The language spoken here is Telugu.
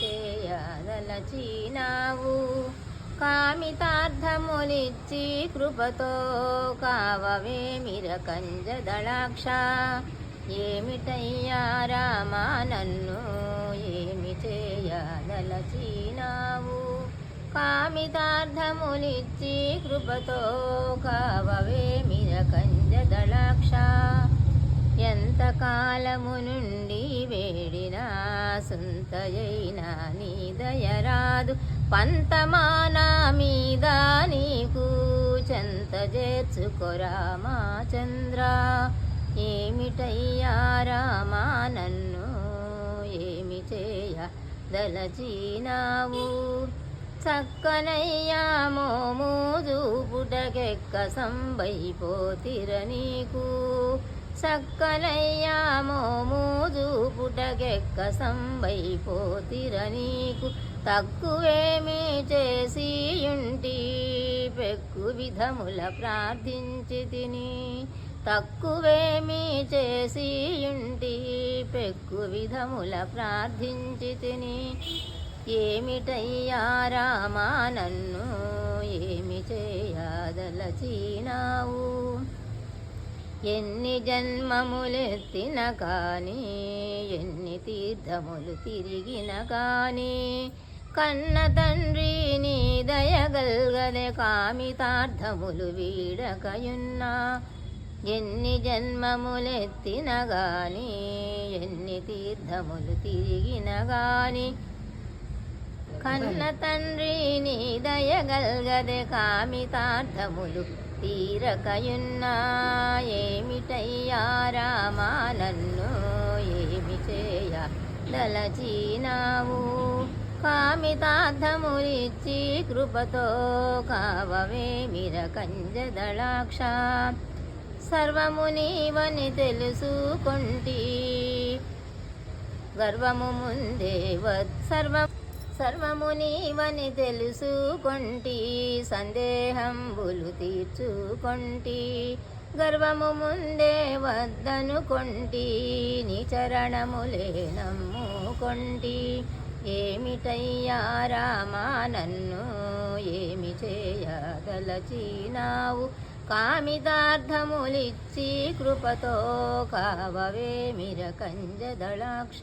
చేయదలచినావు కామితార్థములిచ్చి కృపతో కావవేమిర కంజదళాక్ష ఏమిటయ్యా రామా నన్ను ఏమి చేయదలచినావు కామితార్థములిచ్చి కృపతో కావవేమిర కంజదళాక్ష ఎంత కాలము నుండి వేడినా నీ దయరాదు పంతమానా మీద నీకు చెంత చేర్చుకొరామా చంద్ర ఏమిటయ్యా రామా నన్ను ఏమి చేయ దలచినావు? చక్కనయ్యా మోము చూపుటకెక్క సంబైపోతిర నీకు. చక్కనయ్యా మోము చూపుటకెక్క సంబైపోతిర నీకు. తక్కువేమీ చేసి ఉంటి పెక్కు విధముల ప్రార్థించి తిని. తక్కువేమీ చేసి ఉంటి పెక్కు విధముల ప్రార్థించి తిని. ఏమిటయ్యా రామా నన్ను ఏమి చేయదలచినావు ఎన్ని జన్మములెత్తిన కానీ ఎన్ని తీర్థములు తిరిగిన కానీ కన్న తండ్రి నీ దయగల్గదే కామితార్థములు వీడకయున్నా. ఎన్ని జన్మములెత్తిన గాని ఎన్ని తీర్థములు తిరిగిన గాని కన్న తండ్రి నీ దయగల్గదే కామితార్థములు తీరకయున్నా ఏమిటయ్యా రామా నన్ను ఏమి చేయ? దలచినావు. కామితార్థములిచ్చి కృపతో కావవేమిర కంజదళాక్ష సర్వము నీవని గర్వము ముందే వత్ సర్వము సర్వము నీవని తెలుసుకొంటి సందేహంబులు తీర్చుకొంటి గర్వము ముందే వద్దనుకొంటి నీ చరణములే నమ్ముకొంటి ఏమిటయ్యా రామా నన్ను ఏమి చేయదలచినావు కామితార్థములిచ్చి కృపతో కావవేమిర కంజదళాక్ష